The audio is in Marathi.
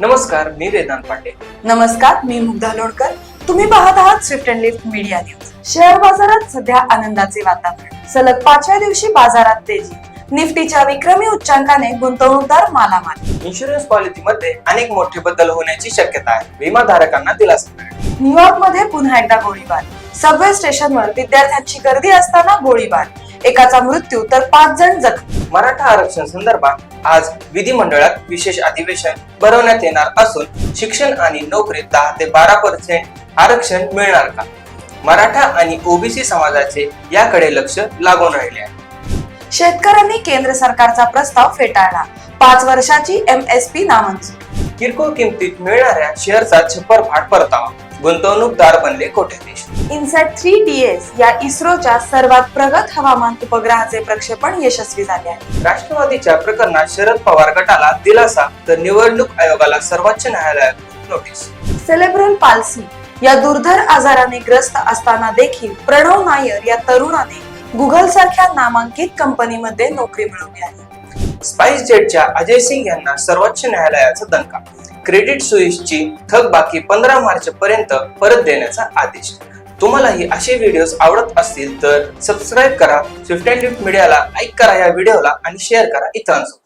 नमस्कार मी वेदांत पांडे. नमस्कार मी मुग्धा लोणकर. तुम्ही पाहत आहात Swift and Lift media news share बाजारात सध्या आनंदाचे वातावरण. सलग पाचव्या दिवशी बाजारात तेजी. निफ्टीच्या विक्रमी उच्चांकाने गुंतवणूकदार मालामाल. इन्शुरन्स पॉलिसीमध्ये अनेक मोठे बदल होण्याची शक्यता आहे. विमाधारकांना दिलासा मिळेल. न्यूयॉर्कमध्ये पुन्हा एकदा गोळीबार. सबवे स्टेशनवर विद्यार्थ्यांची गर्दी असताना गोळीबार. एकाचा मृत्यू तर पाच जण जखमी. मराठा आरक्षण संदर्भात आज विधिमंडळात विशेष अधिवेशन भरवण्यात येणार असून शिक्षण आणि नोकरीत दहा ते बारा पर्सेंट आरक्षण मिळणार का? मराठा आणि ओबीसी समाजाचे याकडे लक्ष लागून राहिले आहे. शेतकऱ्यांनी केंद्र सरकारचा प्रस्ताव फेटाळला. पाच वर्षाची एम एस पी नामंजूर. किरकोळ किमतीत मिळणाऱ्या शेअरचा छप्पर फाट परतावा. गुंतवणूकदार बनले कोट्याधीश इन्सॅट थ्री डी एस या इस्रोच्या सर्वात प्रगत हवामान उपग्रहाचे प्रक्षेपण यशस्वी झाले आहे. राष्ट्रवादीच्या प्रकरणात शरद पवार गटाला दिलासा तर निवडणूक आयोगाला सर्वोच्च न्यायालयात नोटीस. सेलेब्रल पाल्सी या दुर्धर आजाराने ग्रस्त असताना देखील प्रणव नायर या तरुणाने गुगल सारख्या नामांकित कंपनीमध्ये नोकरी मिळवली आहे. स्पाइस जेटच्या अजय सिंग यांना सर्वोच्च न्यायालयाचा दणका. क्रेडिट सुईसची थकबाकी पंधरा मार्च पर्यंत परत देण्याचा आदेश. तुम्हालाही असे व्हिडिओज आवडत असतील तर सबस्क्राईब करा फिफ्टी अँड मीडियाला लाईक करा या व्हिडिओला आणि शेअर करा इतरांसोबत.